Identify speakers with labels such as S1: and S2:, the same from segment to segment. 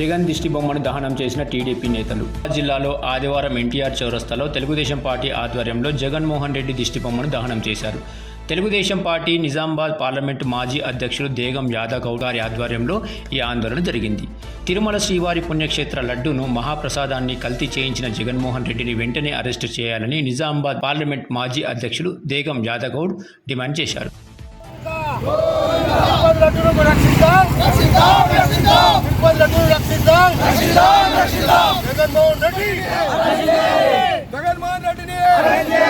S1: జగన్ దిష్టిబొమ్మను దహనం చేసిన టీడీపీ నేతలు. జిల్లాలో ఆదివారం ఎన్టీఆర్ చౌరస్తాలో తెలుగుదేశం పార్టీ ఆధ్వర్యంలో జగన్మోహన్ రెడ్డి దిష్టిబొమ్మను దహనం చేశారు. తెలుగుదేశం పార్టీ నిజామాబాద్ పార్లమెంటు మాజీ అధ్యక్షులు దేగం యాదవ్ గౌడ్ గారి ఆధ్వర్యంలో ఈ ఆందోళన జరిగింది. తిరుమల శ్రీవారి పుణ్యక్షేత్ర లడ్డూను మహాప్రసాదాన్ని కల్తీ చేయించిన జగన్మోహన్ రెడ్డిని వెంటనే అరెస్టు చేయాలని నిజామాబాద్ పార్లమెంట్ మాజీ అధ్యక్షులు దేగం యాదవ్ గౌడ్ డిమాండ్ చేశారు
S2: తిరుపతి రక్షిద్దాం తిరుపతి రక్షిద్దాం జగన్మోహన్ రెడ్డి రెడ్డిని.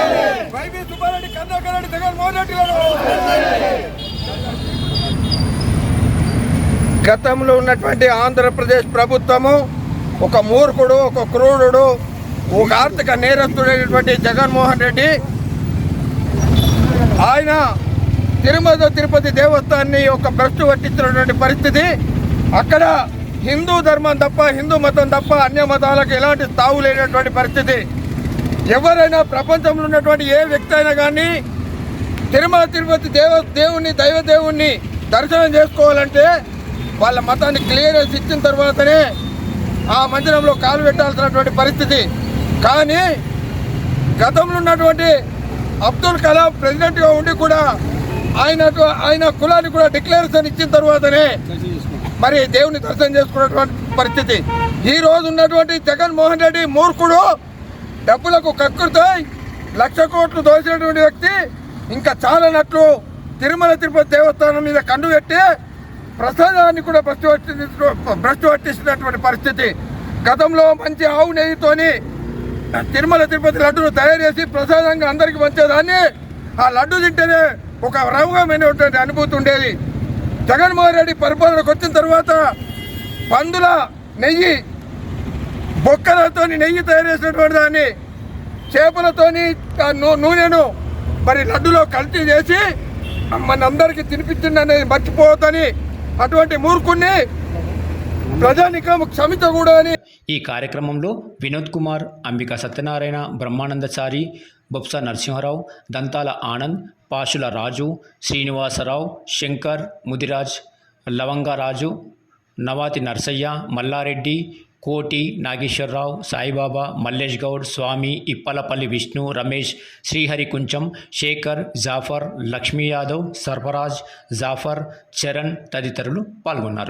S2: వైబీ సుబ్బారెడ్డి కర్ణాకర్ రెడ్డి జగన్మోహన్ రెడ్డి గారు. గతంలో ఉన్నటువంటి ఆంధ్రప్రదేశ్ ప్రభుత్వము ఒక మూర్ఖుడు ఒక క్రూరుడు ఒక ఆర్థిక నేరస్తుడైనటువంటి జగన్మోహన్ రెడ్డి ఆయన తిరుమల తిరుపతి దేవస్థానాన్ని ఒక భ్రష్టు పట్టించినటువంటి పరిస్థితి. అక్కడ హిందూ ధర్మం తప్ప హిందూ మతం తప్ప అన్య మతాలకు ఎలాంటి తావు లేనటువంటి పరిస్థితి. ఎవరైనా ప్రపంచంలో ఉన్నటువంటి ఏ వ్యక్తి అయినా కానీ తిరుమల తిరుపతి దేవ దేవుణ్ణి దైవ దేవుణ్ణి దర్శనం చేసుకోవాలంటే వాళ్ళ మతాన్ని క్లియరెన్స్ ఇచ్చిన తర్వాతనే ఆ మందిరంలో కాలు పెట్టాల్సినటువంటి పరిస్థితి. కానీ గతంలో ఉన్నటువంటి అబ్దుల్ కలాం ప్రెసిడెంట్గా ఉండి కూడా ఆయన ఆయన కులాన్ని కూడా డిక్లరేషన్ ఇచ్చిన తర్వాతనే మరి దేవుని దర్శనం చేసుకున్నటువంటి పరిస్థితి. ఈ రోజు ఉన్నటువంటి జగన్మోహన్ రెడ్డి మూర్ఖుడు డబ్బులకు కక్కుతాయి లక్ష కోట్లు దోచినటువంటి వ్యక్తి ఇంకా చాలనట్లు తిరుమల తిరుపతి దేవస్థానం మీద కండు పెట్టి ప్రసాదాన్ని కూడా భ్రష్టు పట్టి భ్రష్టు పట్టిస్తున్నటువంటి పరిస్థితి. గతంలో మంచి ఆవు నెయ్యితోని తిరుమల తిరుపతి లడ్డును తయారు చేసి ప్రసాదంగా అందరికీ పంచేదాన్ని. ఆ లడ్డు తింటేనే ఒక రవగమైనటువంటి అనుభూతి ఉండేది. జగన్మోహన్ రెడ్డి పరిపాలనకు వచ్చిన తర్వాత పందుల నెయ్యి బొక్కలతో నెయ్యి తయారు చేసినటువంటి దాన్ని చేపలతోని ఆ నూ- నూనెను మరి లడ్డులో కల్తీ చేసి మనందరికీ తినిపించింది అనేది మర్చిపోవద్దని అటువంటి మూర్ఖుణ్ణి ప్రజానికం అని
S1: ఈ కార్యక్రమంలో వినోద్ కుమార్ అంబికా సత్యనారాయణ బ్రహ్మానందచారి బొప్స నరసింహారావు దంతాల ఆనంద్ పాషుల రాజు శ్రీనివాసరావు శంకర్ ముదిరాజ్ లవంగరాజు నవాతి నర్సయ్య మల్లారెడ్డి కోటి నాగేశ్వరరావు సాయిబాబా మల్లేష్ గౌడ్ స్వామి ఇప్పలపల్లి విష్ణు రమేష్ శ్రీహరి కుంచం శేఖర్ జాఫర్ లక్ష్మీ యాదవ్ సర్ఫరాజ్ జాఫర్ చరణ్ తదితరులు పాల్గొన్నారు.